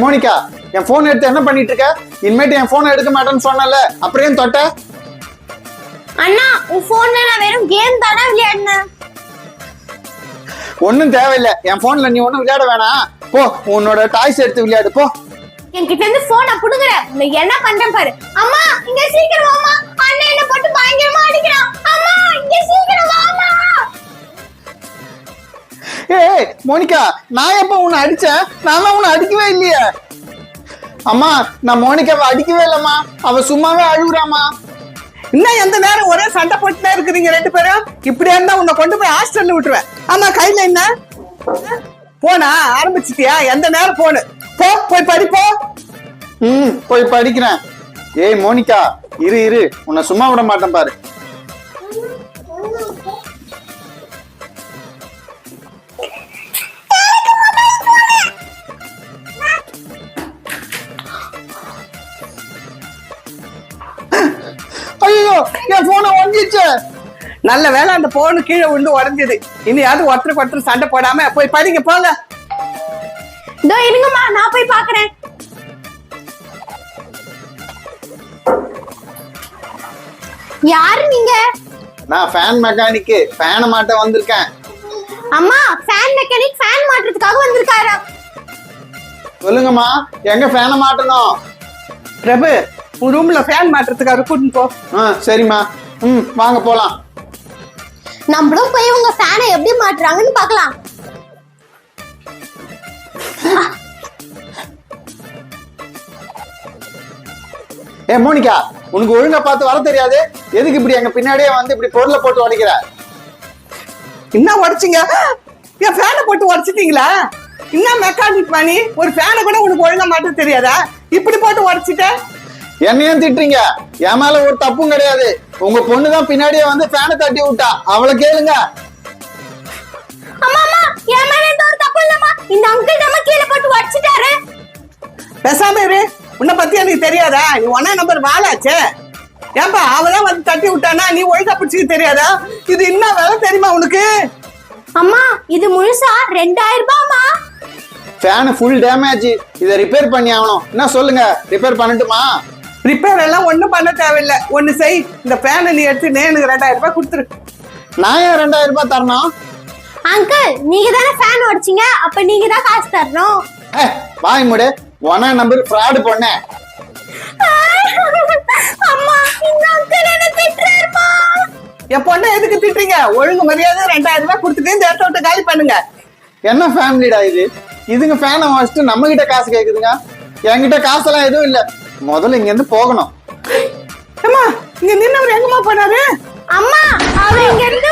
Monica என் phone எடுத்து என்ன பண்ணிட்டு இருக்க இனிமேட்டு என் போன் எடுக்க மாட்டேன்னு சொன்னல அப்புறம் ஏன் தொட்ட? அண்ணா உன் போன்ல நான் வெறும் கேம் தானே விளையாடினேன் ஒன்னும் தேவையில்லை. என் போன்ல நீ ஒன்னும் விளையாட வேணாம் போ உன்னோட டாய்ஸ் எடுத்து விளையாடு போ. என்கிட்ட இருந்து போனை புடுங்குற. என்ன பண்றேன் பாரு. அம்மா இங்க சீக்கிரம் அண்ணன் என்ன போட்டு பயங்கரமா ஏய் மோனிகா நான் எப்ப உன்னை அடிச்சேன்? நான் உன்னை அடிக்கவே இல்லையே. அம்மா நான் மோனிகாவை அடிக்கவே இல்லம்மா. அவ சும்மாவே அழுகுறாமா இன்னும் எந்த நேரம் ஒரே சண்டை போட்டுனே இருக்கிறீங்க ரெண்டு பேரும்? இப்படியா இருந்தா உன்னை கொண்டு போய் ஹாஸ்டல்ல விட்டுருவேன். ஆமா கையில என்ன? போனா ஆரம்பிச்சிட்டியா? எந்த நேரம் போனு? போ போய் படிப்போ ம் போய் படிக்கிறேன். ஏய் மோனிகா இரு இரு. உன்னை சும்மா விட மாட்டேன் பாரு. ஐயோ என் போனை ஒங்கிச்சு நல்ல வேளை அந்த போனு கீழே விழுந்து உடஞ்சது. இனியாவது ஒருத்தருக்கு ஒருத்தர் சண்டை போடாம போய் படிங்க போங்க. இதோ இருங்கம்மா நான் போய் பாக்குறேன் யாரு நீங்க? நான் ஃபேன் மெக்கானிக்கு ஃபேனை மாட்ட வந்திருக்கேன். அம்மா ஃபேன் மெக்கானிக் ஃபேன் மாட்டுறதுக்காக வந்திருக்காரா? சொல்லுங்கம்மா எங்க ஃபேனை மாட்டணும்? பிரபு உன் ரூம்ல ஃபேன் மாட்டுறதுக்காக கூட்டின்னு போ. ஆ சரிம்மா. ம் வாங்க போலாம். நம்மளும் போய் உங்க ஃபேனை எப்படி மாட்டுறாங்கன்னு பார்க்கலாம். ஏ மோனிகா உனக்கு ஒழுங்கா பார்த்து வர தெரியாது. எதுக்கு இப்படி எங்க பின்னாடியே வந்து இப்படி பொருளை போட்டு உடைக்கிற? என்ன உடைச்சிங்க? என் ஃபேனை போட்டு உடைச்சிட்டீங்களா? என்ன மெக்கானிக் பண்ணி ஒரு ஃபேனை கூட உனக்கு ஒழுங்கா மாட்ட தெரியாதா? இப்படி போட்டு உடைச்சிட்ட? என்னையும் திட்டுறீங்க. என் மேல ஒரு தப்பும் கிடையாது. உங்க பொண்ணு தான் பின்னாடியே வந்து ஃபேனை தட்டி விட்டா. அவளை கேளுங்க. அம்மா அம்மா என் மேல எந்த ஒரு தப்பு இல்லம்மா. இந்த அங்கிள் நம்ம கீழே போட்டு உடச்சிட்டாரு பேசாம இரு. உன்னை பத்தி எனக்கு தெரியாதா? நீ ஒன்னா நம்பர் வாழாச்சே ஏன்பா அவதான் வந்து தட்டி விட்டானா? நீ ஒழுங்கா பிடிச்சிக்க தெரியாதா? இது என்ன வேலை தெரியுமா உனக்கு? அம்மா இது முழுசா ரெண்டாயிரம் ரூபாய்மா ஃபேனு ஃபுல் டேமேஜ் இதை ரிப்பேர் பண்ணி ஆகணும். என்ன சொல்லுங்க? ரிப்பேர் பண்ணட்டுமா? ரிப்பேர் எல்லாம் ஒண்ணும் பண்ண தேவையில்லை. ஒண்ணு செய். இந்த ஃபேனை நீ எடுத்து எனக்கு ரெண்டாயிரம் ரூபாய் கொடுத்துரு. நான் ஏன் ரெண்டாயிரம் ரூபாய் தரணும்? அங்கிள் நீங்க தானே ஃபேன் உடைச்சீங்க அப்ப நீங்க தான் காசு தரணும். ஏ வாய் மூடு. ஒன்னா நம்பர் ஃப்ராடு பொண்ணே. அம்மா இந்த அங்கிள் என்ன திட்டுறாருமா? என் பொண்ணை எதுக்கு திட்டுறீங்க? ஒழுங்கு மரியாதை ரெண்டாயிரம் ரூபாய் கொடுத்துட்டு இந்த இடத்த விட்டு காலி பண்ணுங்க. என்ன ஃபேமிலிடா இது? இதுங்க ஃபேனை வாங்கிட்டு நம்ம கிட்ட காசு கேக்குதுங்க? என்கிட்ட காசெல்லாம் எதுவும் இல்ல. முதல்ல இங்க இருந்து போகணும். ஏம்மா இங்க நின்னவர் எங்கம்மா போனாரு? அம்மா அவர் இங்க இருந்து